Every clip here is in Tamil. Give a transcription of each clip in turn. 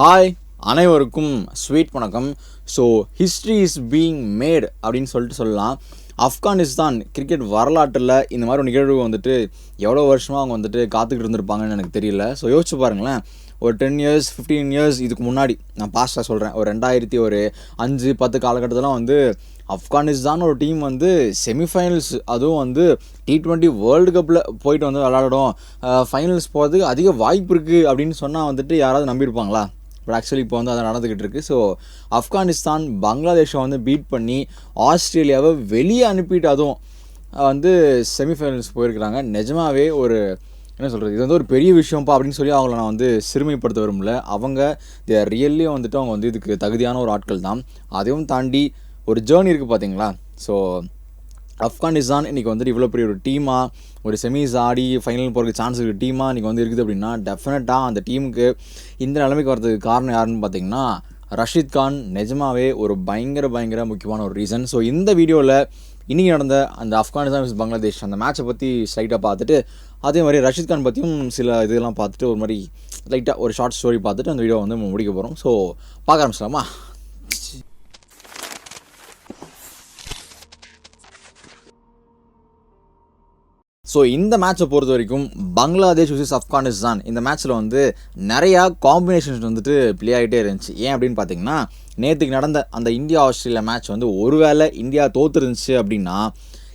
ஹாய் அனைவருக்கும் ஸ்வீட் வணக்கம். So history is being made அப்படின்னு சொல்லிட்டு சொல்லலாம். ஆப்கானிஸ்தான் கிரிக்கெட் வரலாற்றில் இந்த மாதிரி ஒரு நிகழ்வு வந்துட்டு எவ்வளோ வருஷமாக அவங்க வந்துட்டு காத்துக்கிட்டு இருந்திருப்பாங்கன்னு எனக்கு தெரியல. ஸோ யோசிச்சு பாருங்களேன். ஒரு டென் இயர்ஸ் ஃபிஃப்டீன் இயர்ஸ் இதுக்கு முன்னாடி நான் பாஸ்ட்டாக சொல்கிறேன் ஒரு ரெண்டாயிரத்தி ஒரு அஞ்சு பத்து காலகட்டத்திலாம் வந்து ஆப்கானிஸ்தான் ஒரு டீம் வந்து செமிஃபைனல்ஸ் அதுவும் வந்து டி ட்வெண்ட்டி வேர்ல்டு கப்பில் போயிட்டு வந்து விளாடணும் ஃபைனல்ஸ் போகிறதுக்கு அதிக வாய்ப்பு இருக்குது அப்படின்னு சொன்னால் வந்துட்டு யாராவது நம்பியிருப்பாங்களா? பட் ஆக்சுவலி இப்போ வந்து அது நடந்துக்கிட்டு இருக்குது ஸோ ஆப்கானிஸ்தான் பங்களாதேஷை வந்து பீட் பண்ணி ஆஸ்திரேலியாவை வெளியே அனுப்பிட்டு அதுவும் வந்து செமிஃபைனல்ஸ் போயிருக்கிறாங்க. நிஜமாவே ஒரு என்ன சொல்கிறது இது வந்து ஒரு பெரிய விஷயம்ப்பா அப்படின்னு சொல்லி அவங்கள நான் வந்து சிறுமைப்படுத்த விரும்பல. அவங்க தே ரியல்லி வந்துட்டு அவங்க வந்து இதுக்கு தகுதியான ஒரு ஆட்கள் தான் அதையும் தாண்டி ஒரு ஜேர்னி இருக்குது பார்த்தீங்களா ஸோ ஆப்கானிஸ்தான் இன்றைக்கி வந்துட்டு இவ்வளோ பெரிய ஒரு டீமாக ஒரு செமிஸ் ஆடி ஃபைனல் போகிறதுக்கு சான்ஸ் இருக்குது டீமாக இன்றைக்கி வந்து இருக்குது அப்படின்னா டெஃபினட்டாக அந்த டீமுக்கு இந்த நிலைமைக்கு வரதுக்கு காரணம் யாருன்னு பார்த்தீங்கன்னா ரஷீத் கான் நிஜமாவே ஒரு பயங்கர பயங்கர முக்கியமான ஒரு ரீசன் ஸோ இந்த வீடியோவில் இன்றைக்கி நடந்த அந்த ஆப்கானிஸ்தான் vs பங்களாதேஷ் அந்த மேட்சை பற்றி ஸ்ட்ரைட்டாக பார்த்துட்டு அதே மாதிரி ரஷீத் கான் பற்றியும் சில இதெல்லாம் பார்த்துட்டு ஒரு மாதிரி லைட்டாக ஒரு ஷார்ட் ஸ்டோரி பார்த்துட்டு அந்த வீடியோ வந்து முடிக்க போகிறோம் ஸோ பார்க்க ஆரம்பிச்சிடலாமா? ஸோ இந்த மேட்சை பொறுத்த வரைக்கும் பங்களாதேஷ் vs ஆப்கானிஸ்தான். இந்த மேட்ச்சில் வந்து நிறையா காம்பினேஷன்ஸ் வந்துட்டு ப்ளே ஆகிட்டே இருந்துச்சு. ஏன் அப்படின்னு பார்த்தீங்கன்னா நேற்றுக்கு நடந்த அந்த இந்தியா ஆஸ்திரேலியா மேட்ச் வந்து ஒருவேளை இந்தியா தோத்துருந்துச்சு அப்படின்னா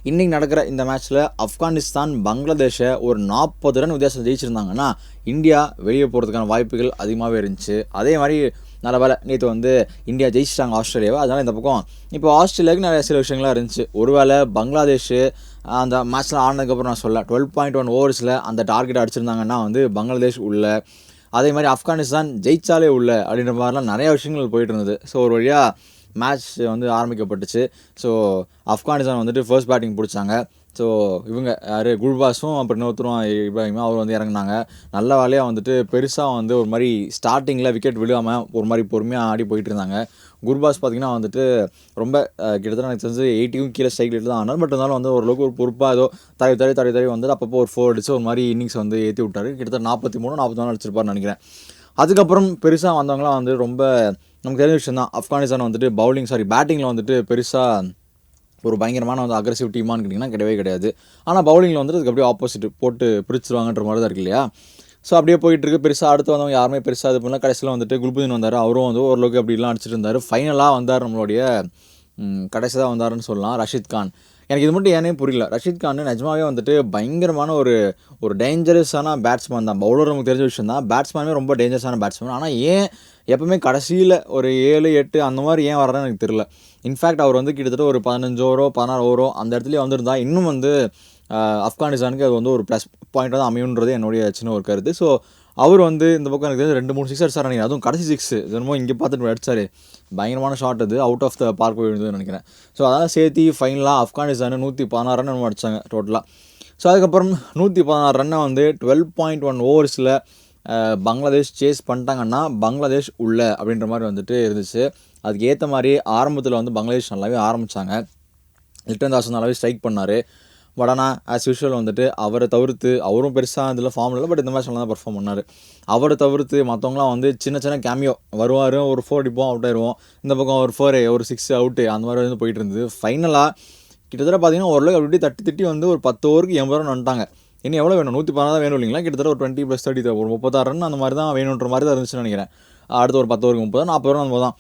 இன்றைக்கி நடக்கிற இந்த மேட்ச்சில் ஆப்கானிஸ்தான் பங்களாதேஷை ஒரு நாற்பது ரன் வித்தியாசம் ஜெயிச்சிருந்தாங்கன்னா இந்தியா வெளியே போகிறதுக்கான வாய்ப்புகள் அதிகமாகவே இருந்துச்சு. அதே மாதிரி நல்ல வேலை நேற்று வந்து இந்தியா ஜெயிச்சிட்டாங்க ஆஸ்திரேலியாவை. அதனால் இந்த பக்கம் இப்போ ஆஸ்திரேலியாவுக்கு நிறைய சில விஷயங்கள்லாம் இருந்துச்சு. ஒருவேளை பங்களாதேஷ் அந்த மேட்ச்சில் ஆனதுக்கப்புறம் நான் சொல்ல டுவெல் பாயிண்ட் ஒன் ஓவர்ஸில் அந்த டார்கெட் அடிச்சிருந்தாங்கன்னா வந்து பங்களாதேஷ் உள்ள அதே மாதிரி ஆப்கானிஸ்தான் ஜெயிச்சாலே உள்ள அப்படின்ற மாதிரிலாம் நிறைய விஷயங்கள் போயிட்டு இருந்தது ஸோ ஒரு வழியாக மேட்ச் வந்து ஆரம்பிக்கப்பட்டுச்சு. ஸோ ஆப்கானிஸ்தான் வந்துட்டு ஃபர்ஸ்ட் பேட்டிங் பிடிச்சாங்க. ஸோ இவங்க யார்? குல்பாஸும் அப்புறம் இன்னொருத்தரும் இப்ராஹிமும் அவர் வந்து இறங்குனாங்க. நல்ல வேலையாக வந்துட்டு பெருசாக வந்து ஒரு மாதிரி ஸ்டார்டிங்கில் விக்கெட் விழுகாமல் ஒரு மாதிரி பொறுமையாக ஆடி போயிட்டு இருந்தாங்க. குர்பாஸ் பார்த்திங்கன்னா வந்துட்டு ரொம்ப கிட்டத்தட்ட எனக்கு தெரிஞ்சு எயிட்டிக்கும் கீழே ஸ்ட்ரைக் தான் ஆனால் பட் இருந்தாலும் வந்து ஓரளவுக்கு ஒரு பொறுப்பாக ஏதோ தடவி தடவி தடவி தடவி வந்து அப்பப்போ ஒரு ஃபோர் அடிச்சு ஒரு மாதிரி இன்னிங்ஸ் வந்து ஏற்றி விட்டார். கிட்டத்தட்ட நாற்பத்தி மூணு நாற்பத்தி நாலு அடிச்சிருப்பார்னு நினைக்கிறேன். அதுக்கப்புறம் பெருசாக வந்தவங்களாம் வந்து ரொம்ப நமக்கு தெரிஞ்ச விஷயம் தான் ஆப்கானிஸ்தான் வந்துட்டு பவுலிங் சாரி பேட்டிங்கில் வந்துட்டு பெருசாக ஒரு பயங்கரமான வந்து அக்ரஸிவ் டீமான்னு கேட்டிங்கன்னா கிடையவே கிடையாது. ஆனால் பவுலிங்கில் வந்துட்டு அதுக்கு அப்படியே ஆப்போசிட் போட்டு பிரிச்சிருவாங்கன்ற மாதிரி தான் இருக்கு இல்லையா? ஸோ அப்படியே போயிட்டு இருக்கு. பெருசாக அடுத்து வந்தவங்க யாருமே பெருசாக இது பண்ணல. கடைசியில் வந்துட்டு குல்புதீன் வந்தார். அவரும் வந்து ஓரளவுக்கு அப்படிலாம் அடிச்சிட்டு இருந்தார். ஃபைனலாக வந்தார் நம்மளுடைய கடைசி தான் வந்தாருன்னு சொல்லலாம். ரஷீத் கான். எனக்கு இது மட்டும் ஏனே புரியல. ரஷீத் கான் நிஜமாவே வந்துட்டு பயங்கரமான ஒரு ஒரு டேஞ்சரஸான பேட்ஸ்மேன் தான். பவுலர் நமக்கு தெரிஞ்ச விஷயம் தான். பேட்ஸ்மேனுமே ரொம்ப டேஞ்சரஸான பேட்ஸ்மேன் ஆனால் ஏன் எப்பவுமே கடைசியில் ஒரு ஏழு எட்டு அந்த மாதிரி ஏன் வர்றதுன்னு எனக்கு தெரியல. இன்ஃபேக்ட் அவர் வந்து கிட்டத்தட்ட ஒரு பதினஞ்சு ஓவரோ பதினாறு ஓவரோ அந்த இடத்துலேயே வந்திருந்தா இன்னும் வந்து ஆப்கானிஸ்தானுக்கு அது வந்து ஒரு ப்ளஸ் பாயிண்ட் தான் அமையுன்றது என்னுடைய சின்ன ஒரு கருத்து. ஸோ அவர் வந்து இந்த பக்கம் எனக்கு தெரிஞ்சு ரெண்டு மூணு சிக்ஸ் அடிச்சார் நினைக்கிறேன். அதுவும் கடைசி சிக்ஸ் என்னமோ இங்கே பார்த்துட்டு அடிச்சாரு பயங்கரமான ஷாட் அது. அவுட் ஆஃப் த பார்க் போயிருந்ததுன்னு நினைக்கிறேன். ஸோ அதெல்லாம் சேர்த்து ஃபைனலாக ஆப்கானிஸ்தான் நூற்றி பதினாறு ரன் அடித்தாங்க டோட்டலாக ஸோ அதுக்கப்புறம் நூற்றி பதினாறு ரன்னை வந்து டுவெல் பாயிண்ட் ஒன் ஓவர்ஸில் பங்களாதேஷ் சேஸ் பண்ணிட்டாங்கன்னா பங்களாதேஷ் உள்ள அப்படின்ற மாதிரி வந்துட்டு இருந்துச்சு. அதுக்கு ஏற்ற மாதிரி ஆரம்பத்தில் வந்து பங்களாதேஷ் நல்லாவே ஆரம்பித்தாங்க லிட்டன் தாசன் நல்லாவே ஸ்ட்ரைக் பண்ணார். பட் ஆனால் ஆஸ் யூஷுவல் வந்துட்டு அவரை தவிர்த்து அவரும் பெருசாக இதில் ஃபார்ம் இல்லை பட் இந்த மாதிரி நல்லா தான் பர்ஃபார்ம் பண்ணார். அவரை தவிர்த்து மற்றவங்களாம் வந்து சின்ன சின்ன கேமியோ வருவார் ஒரு ஃபோர் அடிப்போம் அவுட் ஆயிடுவோம் இந்த பக்கம் ஒரு ஃபோர் ஒரு சிக்ஸ் அவுட்டு அந்த மாதிரி வந்து போயிட்டு இருந்தது. ஃபைனலாக கிட்டத்தட்ட பார்த்தீங்கன்னா ஓரளவுக்கு அப்படி தட்டி தட்டி வந்து ஒரு பத்து ஓவருக்கு எண்பது ரன் வந்துட்டாங்க. இன்னும் எவ்வளோ வேணும்? நூற்றி பதினாறு தான் வேணும் இல்லைங்களா? கிட்டத்தட்ட ஒரு டுவெண்ட்டி ப்ளஸ் தேர்ட்டி ஒரு முப்பத்தாறு ரன் அந்த மாதிரி தான் வேணுன்ற மாதிரி தான் இருந்துச்சுன்னு நினைக்கிறேன். அடுத்து ஒரு பத்து ஓவருக்கு முப்பது நாற்பது ரன் அந்த தான்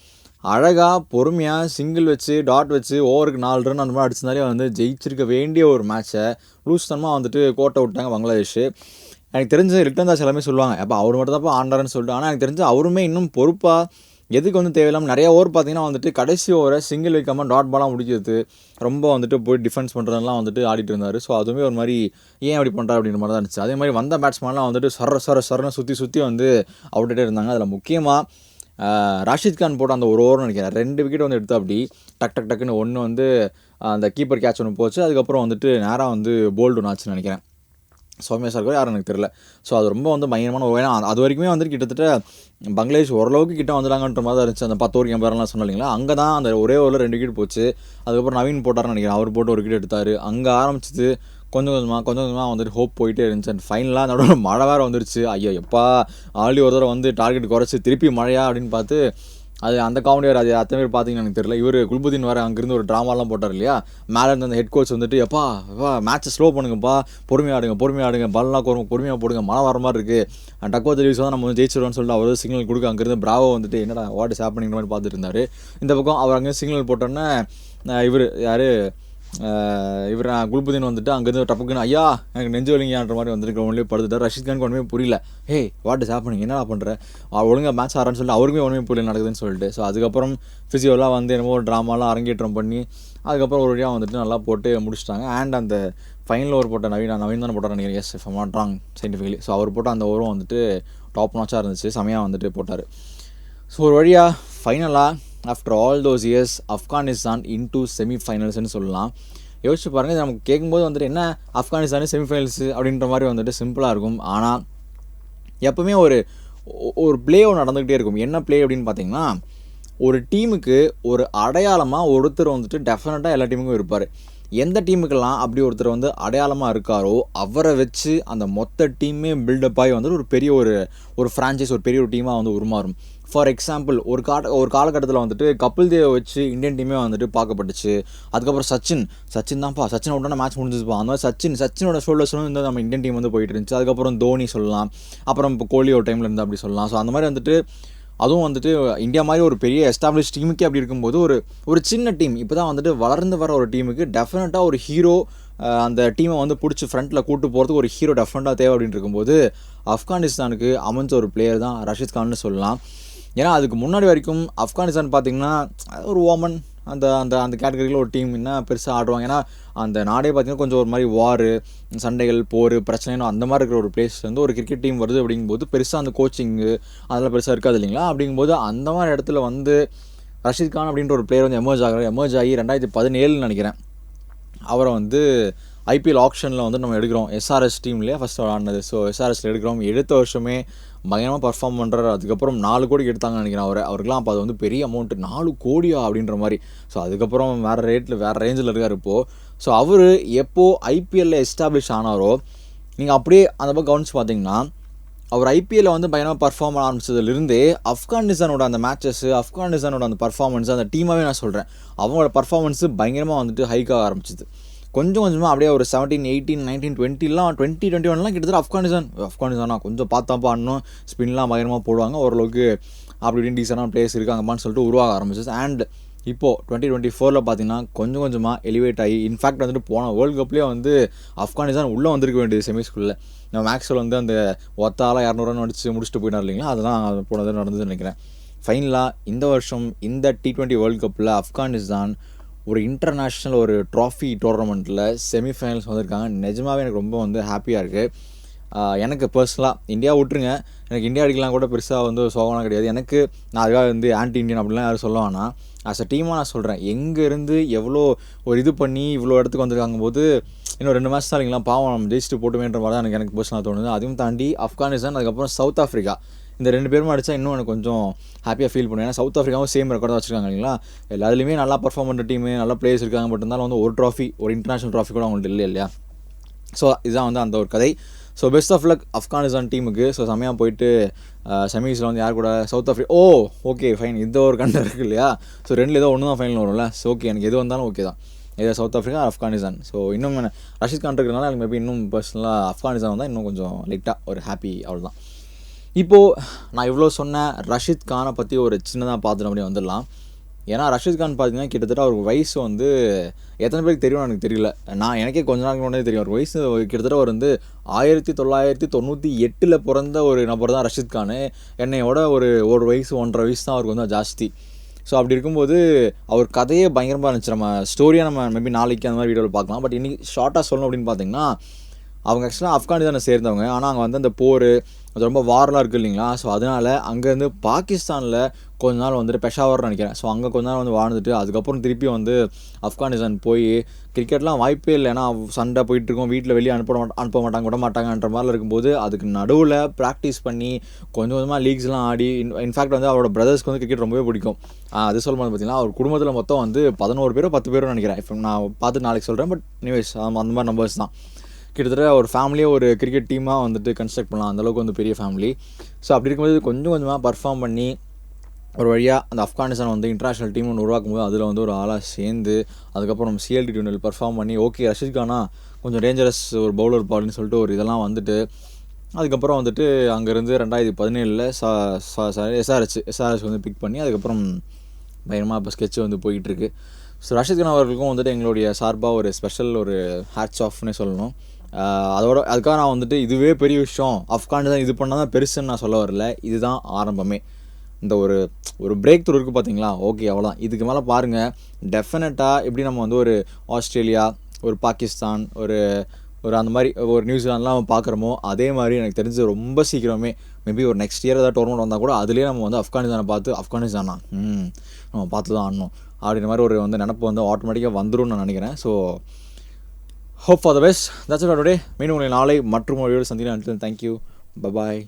அழகாக பொறுமையாக சிங்கிள் வச்சு டாட் வச்சு ஓவருக்கு நாலு ரன் அந்த மாதிரி அடிச்சிருந்தாலே வந்து ஜெயிச்சிருக்க வேண்டிய ஒரு மேட்ச்சை லூஸ் தனமாக வந்துட்டு கோட்டை விட்டாங்க பங்களாதேஷ். எனக்கு தெரிஞ்ச ரிட்டன் தாஸ் எல்லாமே சொல்லுவாங்க. அப்போ அவர் மட்டும் தான் ஆண்டாருன்னு சொல்லிட்டு. ஆனால் எனக்கு தெரிஞ்சு அவருமே இன்னும் பொறுப்பாக எதுக்கு வந்து தேவையில்லாமல் நிறைய ஓவர் பார்த்தீங்கன்னா வந்துட்டு கடைசி ஓவரை சிங்கிள் வைக்காமல் டாட் பாலாக முடிக்கிறது ரொம்ப வந்துட்டு போய் டிஃபென்ஸ் பண்ணுறதுலாம் வந்துட்டு ஆடிட்டு இருந்தார். ஸோ அதுவுமே ஒரு மாதிரி ஏன் அப்படி பண்ணுறா அப்படின்ற மாதிரி தான் இருந்துச்சு. அதே மாதிரி வந்த பேட்ஸ்மேன்லாம் வந்துட்டு சொர சொர சொரன்னு சுற்றி சுற்றி வந்து அவுட்டே இருந்தாங்க. அதில் முக்கியமாக ராஷித் கான் போட்ட அந்த ஒரு ஓவர் நினைக்கிறேன். ரெண்டு விக்கெட் வந்து எடுத்து அப்படி டக் டக் டக்குன்னு ஒன்று வந்து அந்த கீப்பர் கேட்ச் ஒன்று போச்சு. அதுக்கப்புறம் வந்துட்டு நேராக வந்து போல்டு ஒன்று ஆச்சுன்னு நினைக்கிறேன். சௌமியா சார் கூட யாரும் எனக்கு தெரியல. ஸோ அது ரொம்ப வந்து பயங்கரமான ஏன்னா அது வரைக்குமே வந்து கிட்டத்தட்ட பங்களாதேஷ் ஓரளவுக்கு கிட்ட வந்துட்டாங்கன்ற மாதிரி தான் இருந்துச்சு. அந்த பத்து ஓவர் கேம்பரெலாம் சொன்னீங்களா அங்கே தான் அந்த ஒரே ஓவரில் ரெண்டு விக்கெட் போச்சு. அதுக்கப்புறம் நவீன் போட்டார்னு நினைக்கிறேன். அவர் போட்டு ஒரு விக்கெட் எடுத்தார். அங்கே ஆரம்பிச்சது கொஞ்சம் கொஞ்சமாக கொஞ்சம் கொஞ்சமாக வந்துட்டு ஹோப் போயிட்டே இருந்துச்சு. அண்ட் ஃபைனலாக அதோட மழை வேறு வந்துருச்சு. ஐயோ எப்பா ஆல்ரெடி ஒரு தடவை வந்து டார்கெட் குறைச்சி திருப்பி மழையா அப்படின்னு பார்த்து அது அந்த காமெடியார் அது அத்தனை பேர் பார்த்தீங்கன்னு எனக்கு தெரியல. இவர் குல்புதீன் வர அங்கேருந்து ஒரு ட்ராமாலாம் போட்டார் இல்லையா? மேலே இருந்த அந்த ஹெட் கோச் வந்துட்டு எப்பா எப்பா மேட்ச்சை ஸ்லோ பண்ணுங்கப்பா. பொறுமையாக ஆடுங்க பொறுமையாக ஆடுங்க. பால்லாம் கோரும் பொறுமையாக போடுங்க. மழை வர மாதிரி இருக்குது டக்கோ தெரிவிஸ் தான் நம்ம வந்து ஜெயிச்சிடுவோம்னு சொல்லிட்டு அவர் சிக்னல் கொடுக்க அங்கேருந்து பிராவோ வந்துட்டு என்னடா வாட் இஸ் ஹேப்பனிங் மாதிரி பார்த்துட்டு இருந்தார். இந்த பக்கம் அவர் அங்கே சிக்னல் போட்டோன்னே இவர் யார்? இவர் நான் குல்புதீன் வந்துட்டு அங்கேருந்து டப்புக்குன்னு ஐயா எனக்கு நெஞ்சு வலிங்கன்ற மாதிரி வந்துருக்கு ஒன்றுமே படுத்துட்டார். ரஷித் கானுக்கு ஒன்றுமே புரியல. ஹே வாட் இஸ் ஹேப்பனிங் என்னடா பண்ணுற ஒழுங்காக மேட்ச் ஆறான்னு சொல்லிட்டு அவருக்குமே ஒன்றுமே புரியல நடக்குதுன்னு சொல்லிட்டு. ஸோ அதுக்கப்புறம் ஃபிசியோலாம் வந்து என்னமோ ட்ராமாலாம் அரங்கேற்றம் பண்ணி அதுக்கப்புறம் ஒரு வழியாக வந்துட்டு நல்லா போட்டு முடிச்சிட்டாங்க. அண்ட் அந்த ஃபைனல் ஓவர் போட்ட நவீன் நவீன் தானே போட்டார் நினைக்கிறேன். Yes if not wrong scientifically so அவர் போட்ட அந்த ஓவரும் வந்துட்டு டாப் நாச்சாக இருந்துச்சு. செமையாக வந்துட்டு போட்டார். ஸோ ஒரு வழியாக ஃபைனலாக after all those years Afghanistan into செமிஃபைனல்ஸ்னு சொல்லலாம். யோசிச்சு பாருங்கள் இது நமக்கு கேட்கும்போது வந்துட்டு என்ன ஆப்கானிஸ்தானே செமிஃபைனல்ஸு அப்படின்ற மாதிரி வந்துட்டு சிம்பிளாக இருக்கும். ஆனால் எப்போவுமே ஒரு ஒரு ப்ளே ஒன்று நடந்துக்கிட்டே இருக்கும். என்ன ப்ளே அப்படின்னு பார்த்தீங்கன்னா ஒரு டீமுக்கு ஒரு அடையாளமாக ஒருத்தர் வந்துட்டு டெஃபினட்டாக எல்லா டீமுக்கும் இருப்பார். எந்த டீமுக்கெல்லாம் அப்படி ஒருத்தர் வந்து அடையாளமாக இருக்காரோ அவரை வச்சு அந்த மொத்த டீமே பில்டப் ஆகி வந்துட்டு ஒரு பெரிய ஒரு ஒரு ஃப்ரான்ச்சைஸ் ஒரு பெரிய ஒரு டீமாக வந்து உருமாறும். ஃபார் எக்ஸாம்பிள் ஒரு கால ஒரு காலகட்டத்தில் வந்துட்டு கபில் தேவை வச்சு இந்தியன் டீமே வந்துட்டு பார்க்கப்பட்டுச்சு. அதுக்கப்புறம் சச்சின். சச்சின் தான்ப்பா. சச்சின் உடனே மேட்ச் முடிஞ்சுப்பா அந்த மாதிரி சச்சின் சச்சினோட ஷோல்டர்ஸ்லும் இருந்தால் நம்ம இந்தியன் டீம் வந்து போயிட்டு இருந்துச்சு. அதுக்கப்புறம் தோனி சொல்லலாம். அப்புறம் இப்போ கோலி ஒரு டைமில் இருந்து அப்படி சொல்லலாம். ஸோ அந்த மாதிரி வந்துட்டு அதுவும் வந்துட்டு இந்தியா மாதிரி ஒரு பெரிய எஸ்டாப்ளிஷ் டீமுக்கே அப்படி இருக்கும்போது ஒரு ஒரு சின்ன டீம் இப்போ தான் வந்துட்டு வளர்ந்து வர ஒரு டீமுக்கு டெஃபினட்டாக ஒரு ஹீரோ அந்த டீமை வந்து பிடிச்சி ஃப்ரண்ட்டில் கூட்டு போகிறதுக்கு ஒரு ஹீரோ டெஃபினட்டாக தேவை அப்படின்னு இருக்கும்போது ஆப்கானிஸ்தானுக்கு அமைஞ்ச ஒரு பிளேயர் தான் ரஷித் கான்னு சொல்லலாம். ஏன்னா அதுக்கு முன்னாடி வரைக்கும் ஆப்கானிஸ்தான் பார்த்திங்கன்னா ஒரு ஓமன் அந்த அந்த அந்த கேட்டகரியில் ஒரு டீம் என்ன பெருசாக ஆடுவாங்க. ஏன்னா அந்த நாடே பார்த்திங்கன்னா கொஞ்சம் ஒரு மாதிரி வாரு சண்டைகள் போர் பிரச்சனைன்னு அந்த மாதிரி இருக்கிற ஒரு பிளேஸ் வந்து ஒரு கிரிக்கெட் டீம் வருது அப்படிங்கும்போது பெருசாக அந்த கோச்சிங்கு அதெல்லாம் பெருசாக இருக்காது இல்லைங்களா? அப்படிங்கும்போது அந்த மாதிரி இடத்துல வந்து ரஷீத் கான் அப்படின்ற ஒரு பிளேயர் வந்து எமர்ஜ் ஆகிறார். எமர்ஜ் ஆகி ரெண்டாயிரத்தி பதினேழுன்னு நினைக்கிறேன். அவரை வந்து ஐபிஎல் ஆப்ஷனில் வந்து நம்ம எடுக்கிறோம் எஸ்ஆர்எஸ் டீம்லேயே ஃபஸ்ட் விளாட்னது. ஸோ எஸ்ஆர்எஸ்ல எடுக்கிறோம். எடுத்த வருஷமே பயங்கரமாக பர்ஃபார்ம் பண்ணுறாரு அதுக்கப்புறம் நாலு கோடி எடுத்தாங்கன்னு நினைக்கிறேன் அவர். அவருக்குலாம் அப்போ அது வந்து பெரிய அமௌண்ட்டு நாலு கோடியா அப்படின்ற மாதிரி. ஸோ அதுக்கப்புறம் வேறு ரேட்டில் வேறு ரேஞ்சில் இருக்கார் இப்போது ஸோ அவர் எப்போது ஐபிஎல்ல எஸ்டாப்ளிஷ் ஆனாரோ நீங்கள் அப்படியே அந்த பக்கம் கவனிச்சு பார்த்தீங்கன்னா அவர் ஐபிஎல்ல வந்து பயங்கரமாக பர்ஃபார்ம் ஆரம்பிச்சதுலேருந்தே ஆப்கானிஸ்தானோட அந்த மேட்சஸ் ஆப்கானிஸ்தானோட அந்த பர்ஃபார்மன்ஸ் அந்த டீமாகவே நான் சொல்கிறேன் அவங்களோட பர்ஃபார்மன்ஸு பயங்கரமாக வந்துட்டு ஹைக்காக ஆரம்பிச்சிது. கொஞ்சம் கொஞ்சமாக அப்படியே ஒரு செவன்டீன் எயிட்டீன் நைன்டீன் டுவெண்ட்டிலாம் டுவெண்ட்டி டுவெண்ட்டி ஒன்லாம் கிட்டத்தட்ட ஆப்கானிஸ்தான். ஆப்கானிஸ்தானா? கொஞ்சம் பார்த்தாப்பா இன்னும் ஸ்பின்லாம் பயங்கரமாக போடுவாங்க. ஓரளவுக்கு அப்படி இப்படின்னு டீசனான பிளேயர்ஸ் இருக்காங்கப்பான்னு சொல்லிட்டு உருவாக ஆரம்பிச்சிச்சு அண்ட் இப்போது டுவெண்ட்டி டுவெண்ட்டி ஃபோரில் பார்த்தீங்கன்னா கொஞ்சம் கொஞ்சமாக எலிவேட் ஆகி இன்ஃபேக்ட் வந்துட்டு போன வேர்ல்டு கப்லேயே வந்து ஆப்கானிஸ்தான் உள்ளே வந்திருக்க வேண்டியது செமிஸ்குள்ளே நம்ம மேக்ஸில் வந்து அந்த ஒத்தால இரநூறுவா அடிச்சு முடிச்சுட்டு போயிட்டார் இல்லைங்களா? அதெல்லாம் போனது நடந்ததுன்னு நினைக்கிறேன். ஃபைனலாக இந்த வருஷம் இந்த டி ட்வெண்ட்டி வேர்ல்டு கப்பில் ஆப்கானிஸ்தான் ஒரு இன்டர்நேஷ்னல் ஒரு ட்ராஃபி டோர்னமெண்ட்டில் செமிஃபைனல்ஸ் வந்திருக்காங்க. நிஜமாகவே எனக்கு ரொம்ப வந்து ஹாப்பியாக இருக்குது எனக்கு பர்சனலாக இந்தியா விட்டுருங்க. எனக்கு இந்தியா அடிக்கலாம் கூட பெருசாக வந்து சோகம்லாம் கிடையாது. எனக்கு நான் அதுக்காக வந்து ஆன்டி இண்டியன் அப்படிலாம் யாரும் சொல்ல அஸ் ஆஸ் அ டீமாக நான் சொல்கிறேன் எங்கேருந்து எவ்வளோ ஒரு இது பண்ணி இவ்வளோ இடத்துக்கு வந்திருக்காங்க போது இன்னும் ரெண்டு மேட்ச் தான் இல்லைங்களா? பாவம் நம்ம ஜெயிச்சுட்டு போட்டுமேன்ற மாதிரி தான் எனக்கு எனக்கு பர்சனலாக தோணுது. அதையும் தாண்டி ஆப்கானிஸ்தான் அதுக்கப்புறம் சவுத் ஆஃப்ரிக்கா இந்த ரெண்டு பேரும் அடித்தா இன்னும் எனக்கு கொஞ்சம் ஹாப்பியாக ஃபீல் பண்ணுவேன். ஏன்னா சவுத் ஆஃப்ரிக்காவும் சேம் ரெக்கார்ட் தான் வச்சிருக்காங்க இல்லைங்களா? எல்லாத்துலேயுமே நல்லா பர்ஃபார்ம் பண்ணுற டீமு நல்லா பிளேயர்ஸ் இருக்காங்க. பட் இருந்தாலும் வந்து ஒரு ட்ராஃபி ஒரு இன்டர்நேஷனல் ட்ராஃபி கூட அவங்கள்ட்ட இல்லை இல்லையா? ஸோ இதுதான் வந்து அந்த ஒரு கதை. So best of luck Afghanistan டீமுக்கு ஸோ செம்மையாக போயிட்டு செமிஸில் வந்து யார் கூட? South Africa oh okay fine இந்த ஒரு கண்டர் இருக்குது இல்லையா? ஸோ ரெண்டில் ஏதோ ஒன்று தான் ஃபைனல் வரும்ல. ஸோ ஓகே எனக்கு எது வந்தாலும் ஓகே தான். ஏதோ சவுத் ஆஃப்ரிக்கா ஆப்கானிஸ்தான் ஸோ இன்னும் ரஷீத் கான் இருக்கிறதுனால எனக்கு மேபி இன்னும் பர்சனலாக ஆப்கானிஸ்தான் வந்தால் இன்னும் கொஞ்சம் லைட்டாக ஒரு ஹாப்பி அவ்வளோதான் இப்போது நான் இவ்வளோ சொன்னேன் ரஷீத் கானை பற்றி ஒரு சின்னதாக பார்த்துட்டு அப்படியே வந்துடலாம். ஏன்னா ரஷித் கான் பார்த்தீங்கன்னா கிட்டத்தட்ட அவருக்கு வயசு வந்து எத்தனை பேருக்கு தெரியும் எனக்கு தெரியல. நான் எனக்கே கொஞ்ச நாள் முன்னாடி தெரியும். அவர் வயசு கிட்டத்தட்ட அவர் வந்து ஆயிரத்தி தொள்ளாயிரத்தி தொண்ணூற்றி எட்டில் பிறந்த ஒரு நபர் தான் ரஷீத் கான். என்னையோட ஒரு ஒரு வயசு ஒன்றரை வயசு தான் அவருக்கு வந்து ஜாஸ்தி. ஸோ அப்படி இருக்கும்போது அவர் கதையே பயங்கரமாக இருந்துச்சு. நம்ம ஸ்டோரியாக நம்ம மேபி நாளைக்கு அந்த மாதிரி வீடியோவில் பார்க்கலாம். பட் இன்றைக்கி ஷார்ட்டாக சொல்லணும் அப்படின்னு பார்த்தீங்கன்னா அவங்க ஆக்சுவலாக ஆப்கானிஸ்தானை சேர்ந்தவங்க. ஆனால் அங்கே வந்து அந்த போர் அது ரொம்ப வாரெலாம் இருக்குது இல்லைங்களா? ஸோ அதனால் அங்கேருந்து பாகிஸ்தானில் கொஞ்ச நாள் வந்துட்டு பெஷாவர்னு நினைக்கிறேன். ஸோ அங்கே கொஞ்ச நாள் வந்து வாழ்ந்துட்டு அதுக்கப்புறம் திருப்பி வந்து ஆப்கானிஸ்தான் போய் கிரிக்கெட்லாம் வாய்ப்பே இல்லை. ஏன்னா சண்டை போயிட்டுருக்கோம் வீட்டில் வெளியே அனுப்ப மாட்டா அனுப்ப மாட்டாங்க விட மாட்டாங்கன்ற மாதிரிலாம் இருக்கும்போது அதுக்கு நடுவில் ப்ராக்டிஸ் பண்ணி கொஞ்சம் கொஞ்சமாக லீக்ஸ்லாம் ஆடி இன் இன்ஃபேக்ட் வந்து அவரோட பிரதர்ஸ்க்கு வந்து கிரிக்கெட் ரொம்பவே பிடிக்கும். அது சொல்லும்போது பார்த்தீங்கன்னா அவர் குடும்பத்தில் மொத்தம் வந்து பதினோரு பேரோ பத்து பேரோ நினைக்கிறேன். இப்போ நான் பார்த்து நாளைக்கு சொல்கிறேன் பட் நியூஸ் அந்த மாதிரி நம்பர்ஸ் தான். கிட்டத்தட்ட ஒரு ஃபேமிலியே ஒரு கிரிக்கெட் டீமாக வந்துட்டு கன்ஸ்ட்ரக்ட் பண்ணலாம். அந்தளவுக்கு வந்து பெரிய ஃபேமிலி ஸோ அப்படி இருக்கும்போது கொஞ்சம் கொஞ்சமாக பர்ஃபார்ம் பண்ணி ஒரு வழியாக அந்த ஆப்கானிஸ்தான் வந்து இன்டர்நேஷ்னல் டீம் ஒன்று உருவாக்கும் போது அதில் வந்து ஒரு ஆளாக சேர்ந்து அதுக்கப்புறம் சிஎல்டி டியூனல் பர்ஃபார்ம் பண்ணி ஓகே ரஷீத் கானா கொஞ்சம் டேஞ்சரஸ் ஒரு பவுலர் பால்னு சொல்லிட்டு ஒரு இதெல்லாம் வந்துட்டு அதுக்கப்புறம் வந்துட்டு அங்கேருந்து ரெண்டாயிரத்தி பதினேழில் சா சா எஸ்ஆர்ஹெச் எஸ்ஆர்ஹெச் வந்து பிக் பண்ணி அதுக்கப்புறம் பயங்கரமாக இப்போ ஸ்கெட்ச் வந்து போயிட்டுருக்கு ஸோ ரஷீத் கான் அவர்களுக்கும் வந்துட்டு எங்களுடைய சார்பாக ஒரு ஸ்பெஷல் ஒரு ஹேட்ச் ஆஃப்னே சொல்லணும். அதோட அதுக்காக நான் வந்துட்டு இதுவே பெரிய விஷயம். ஆப்கானிஸ்தான் இது பண்ணால் தான் பெருசுன்னு நான் சொல்ல வரல. இதுதான் ஆரம்பமே. இந்த ஒரு ஒரு பிரேக் த்ரூ இருக்குது பார்த்தீங்களா ஓகே அவ்வளோதான் இதுக்கு மேலே பாருங்கள் டெஃபினட்டாக எப்படி நம்ம வந்து ஒரு ஆஸ்திரேலியா ஒரு பாகிஸ்தான் ஒரு ஒரு அந்த மாதிரி ஒரு நியூசிலாண்ட்லாம் நம்ம பார்க்குறோமோ அதே மாதிரி எனக்கு தெரிஞ்சு ரொம்ப சீக்கிரமே மேபி ஒரு நெக்ஸ்ட் இயர் ஏதாவது டோர்னமெண்ட் வந்தால் கூட அதுலேயே நம்ம வந்து ஆப்கானிஸ்தானை பார்த்து ஆப்கானிஸ்தானா ம் நம்ம பார்த்து தான் ஆடணும். அப்படின்ற மாதிரி ஒரு வந்து நினப்பு வந்து ஆட்டோமேட்டிக்காக வந்துடும் நான் நினைக்கிறேன். So hope for the best that's today மீண்டும் உங்களை நாளை மற்றும் ஒரு வீடியோ சந்திக்கிறேன் தேங்க்யூ பபாய்